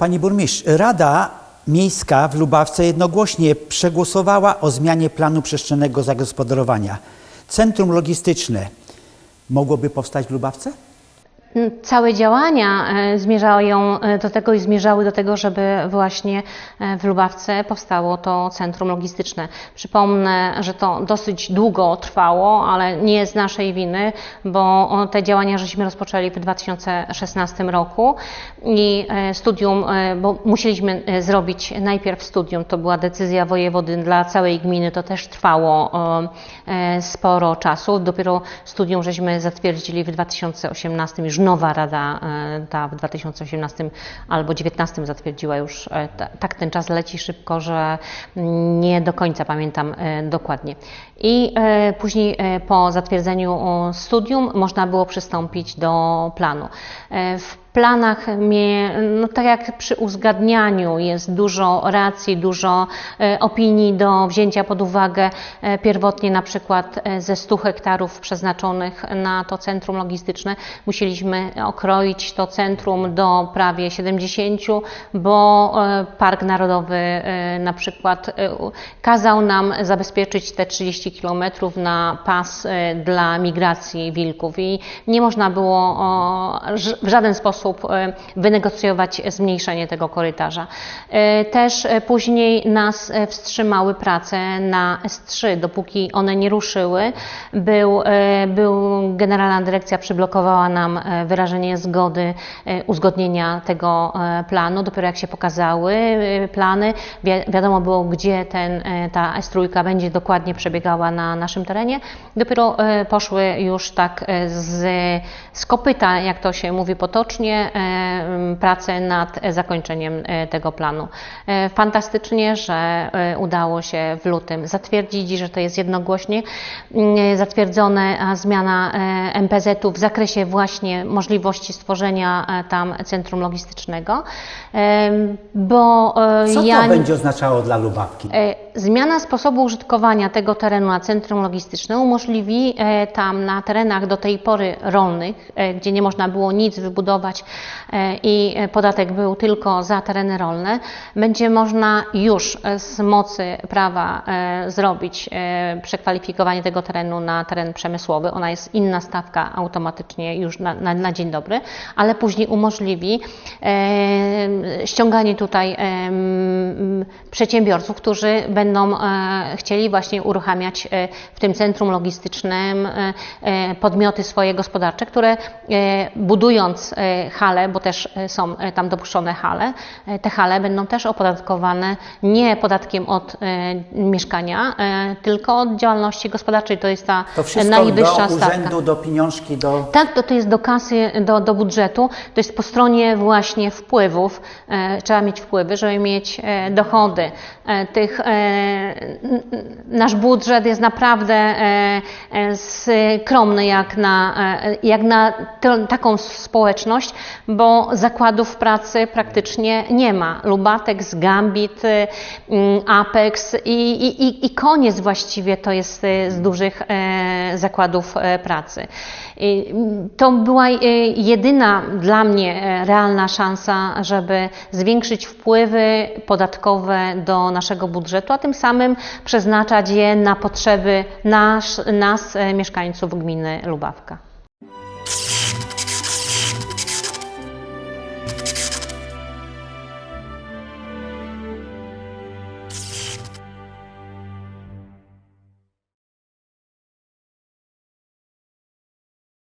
Pani burmistrz, Rada Miejska w Lubawce jednogłośnie przegłosowała o zmianie planu przestrzennego zagospodarowania. Centrum logistyczne mogłoby powstać w Lubawce? Całe działania e, zmierzają e, do tego i zmierzały do tego, żeby właśnie e, w Lubawce powstało to centrum logistyczne. Przypomnę, że to dosyć długo trwało, ale nie z naszej winy, bo te działania żeśmy rozpoczęli w 2016 roku i studium, bo musieliśmy zrobić najpierw studium, to była decyzja wojewody dla całej gminy, to też trwało sporo czasu. Dopiero studium żeśmy zatwierdzili w 2018 już nowa rada e, ta w 2018 albo 2019 zatwierdziła już, e, ta- tak ten czas leci szybko, że nie do końca pamiętam e, dokładnie. I później po zatwierdzeniu studium można było przystąpić do planu. W planach mnie, no tak jak przy uzgadnianiu jest dużo racji, dużo e, opinii do wzięcia pod uwagę. E, Pierwotnie na przykład e, ze 100 hektarów przeznaczonych na to centrum logistyczne musieliśmy okroić to centrum do prawie 70, bo Park Narodowy na przykład kazał nam zabezpieczyć te 30 kilometrów na pas dla migracji wilków i nie można było w żaden sposób e, wynegocjować zmniejszenie tego korytarza. E, Też e, później nas wstrzymały prace na S3, dopóki one nie ruszyły. Był, był Generalna Dyrekcja przyblokowała nam wyrażenie zgody, uzgodnienia tego planu. Dopiero jak się pokazały plany, wi wiadomo było, gdzie ten, ta S3 będzie dokładnie przebiegała na naszym terenie. Dopiero poszły już tak z, z kopyta, jak to się mówi potocznie, e, m, prace nad e, zakończeniem e, tego planu. E, Fantastycznie, że e, udało się w lutym zatwierdzić że to jest jednogłośnie mm, zatwierdzone zmiana e, MPZ-u w zakresie właśnie możliwości stworzenia e, tam centrum logistycznego, bo e, Co ja to będzie oznaczało dla Lubawki? Zmiana sposobu użytkowania tego terenu na centrum logistyczne umożliwi e, tam na terenach do tej pory rolnych, e, gdzie nie można było nic wybudować e, i podatek był tylko za tereny rolne, będzie można już z mocy prawa zrobić przekwalifikowanie tego terenu na teren przemysłowy. Ona jest inna stawka automatycznie już na, na, na dzień dobry, ale później umożliwi ściąganie tutaj przedsiębiorców, którzy będą e, chcieli właśnie uruchamiać e, w tym centrum logistycznym e, podmioty swoje gospodarcze, które budując hale, bo też są tam dopuszczone hale, te hale będą też opodatkowane nie podatkiem od mieszkania, tylko od działalności gospodarczej. To jest ta To wszystko najwyższa do stawka. urzędu, do pieniążki, do... Tak, to, to jest do kasy, do, do budżetu. To jest po stronie właśnie wpływów. Trzeba mieć wpływy, żeby mieć dochody. Tych, nasz budżet jest naprawdę e, e, skromny jak na, e, jak na taką społeczność, bo zakładów pracy praktycznie nie ma. Lubatex, Gambit, e, mm, Apex i, i, i- koniec właściwie to jest e, z dużych e, zakładów e, pracy. Mm, To była e, jedyna dla mnie e, realna szansa, żeby zwiększyć wpływy podatkowe do naszego budżetu, tym samym przeznaczać je na potrzeby nasz, nas, e, mieszkańców gminy Lubawka.